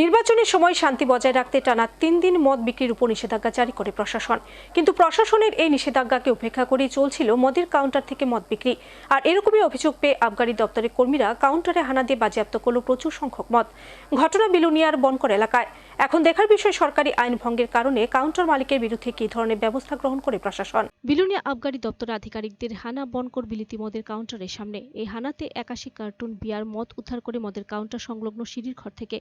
নির্বাচনের সময় শান্তি বজায় রাখতে টানা তিন দিন মদ বিক্রির উপর নিষেধাজ্ঞা জারি করে প্রশাসন। কিন্তু প্রশাসনের এই নিষেধাজ্ঞাকে উপেক্ষা করেই চলছিল মদের কাউন্টার থেকে মদ বিক্রি। আর এরকমই অভিযোগ পেয়ে আবগারি দপ্তরের কর্মীরা কাউন্টারে হানা দিয়ে বাজেয়াপ্ত করল প্রচুর সংখ্যক মদ। ঘটনা বিলুনিয়ার বনকর এলাকায়। এখন দেখার বিষয় সরকারি আইন ভঙ্গের কারণে কাউন্টার মালিকের বিরুদ্ধে কী ধরনের ব্যবস্থা গ্রহণ করে প্রশাসন? বিলুনিয়া আবগারি দপ্তর আধিকারিকদের হানা বনকর বিলিতি মদের কাউন্টারের সামনে। এই হানাতে একাশি কার্টুন বিয়ার মদ উদ্ধার করে মদের কাউন্টার সংলগ্ন সিঁড়ির ঘর থেকে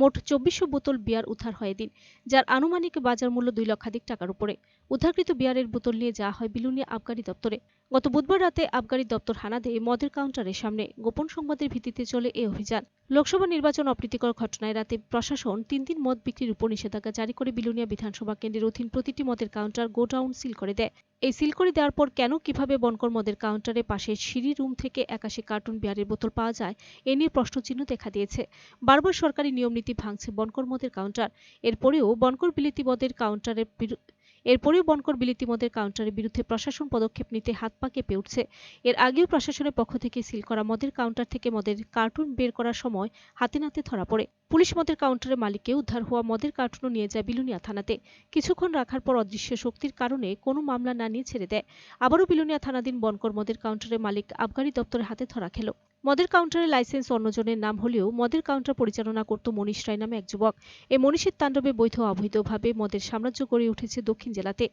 মোট চব্বিশশো বোতল বিয়ার উদ্ধার হয় এদিন, যার আনুমানিক বাজার মূল্য দুই লক্ষাধিক টাকার উপরে। উদ্ধারকৃত বিয়ারের বোতল নিয়ে যাওয়া হয় বিলুনিয়া আবগারি দপ্তরে। গত বুধবার রাতে আবগারি দপ্তর হানা দেয় মদের কাউন্টারের সামনে গোপন সংবাদের ভিত্তিতে চলে এই অভিযান। লোকসভা নির্বাচন অপ্রীতিকর ঘটনায় রাতে প্রশাসন তিন দিন মদ বিক্রির উপর নিষেধাজ্ঞা জারি করে বিলুনিয়া বিধানসভা কেন্দ্রের অধীন প্রতিটি মদের কাউন্টার গোডাউন সিল করে দেয়। এই সিল করে দেওয়ার পর কেন, কীভাবে বনকর মদের কাউন্টারে পাশে সিঁড়ি, রুম থেকে একাশি কার্টুন বিয়ারের বোতল পাওয়া যায়, এ নিয়ে প্রশ্নচিহ্ন দেখা দিয়েছে। বারবার সরকারি নিয়মনীতি ভাঙছে বনকর মদের কাউন্টার। এরপরেও বনকর বিলিতি মদের কাউন্টারের এরপরেও বনকর বিলিতি মদের কাউন্টারের বিরুদ্ধে প্রশাসন পদক্ষেপ নিতে হাত পা কেঁপে উঠছে। এর আগেও প্রশাসনের পক্ষ থেকে সিল করা মদের কাউন্টার থেকে মদের কার্টুন বের করার সময় হাতে নাতে ধরা পড়ে। পুলিশ মদের কাউন্টারের মালিককে উদ্ধার হওয়া মদের কার্টুনও নিয়ে যায় বিলুনিয়া থানাতে। কিছুক্ষণ রাখার পর অদৃশ্য শক্তির কারণে কোনো মামলা না নিয়ে ছেড়ে দেয়। আবারও বিলুনিয়া থানাধীন বনকর মদের কাউন্টারের মালিক আবগারি দপ্তরের হাতে ধরা খেল। মদের কাউন্টারের লাইসেন্স অন্যজনের নাম হলেও মদের কাউন্টার পরিচালনা করত মনীষ রায় নামে এক যুবক। এই মনীষের তাণ্ডবে বৈধ অবৈধভাবে মদের সাম্রাজ্য গড়ে উঠেছে দক্ষিণ জেলাতে।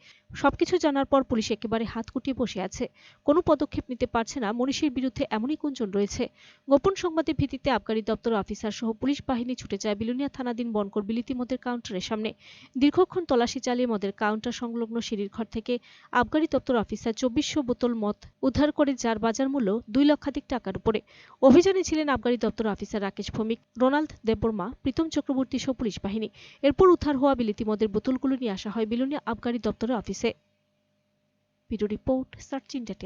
সবকিছু জানার পর পুলিশ একেবারে হাত কুটিয়ে বসে আছে। কোনো পদক্ষেপ নিতে পারছে না, মনীষের বিরুদ্ধে এমনই গুঞ্জন রয়েছে। গোপন সংবাদের ভিত্তিতে আবগারি দপ্তর অফিসার সহ পুলিশ বাহিনী ছুটে যায় বিলুনিয়া থানাধীন বনকর বিলিতি মদের কাউন্টারের সামনে। দীর্ঘক্ষণ তল্লাশি চালিয়ে মদের কাউন্টার সংলগ্ন সিঁড়ির ঘর থেকে আবগারি দপ্তর অফিসার চব্বিশশো বোতল মদ উদ্ধার করে যার বাজার মূল্য দুই লক্ষাধিক টাকার উপরে। অভিযানে ছিলেন আবগারি দপ্তর অফিসার রাকেশ ভৌমিক রোনাল্ড দেববর্মা, প্রীতম চক্রবর্তী সহ পুলিশ বাহিনী। এরপর উদ্ধার হওয়া বিলিতি মদের বোতলগুলো নিয়ে আসা হয় বিলুনিয়া আবগারি দপ্তরের অফিসে। Report, search India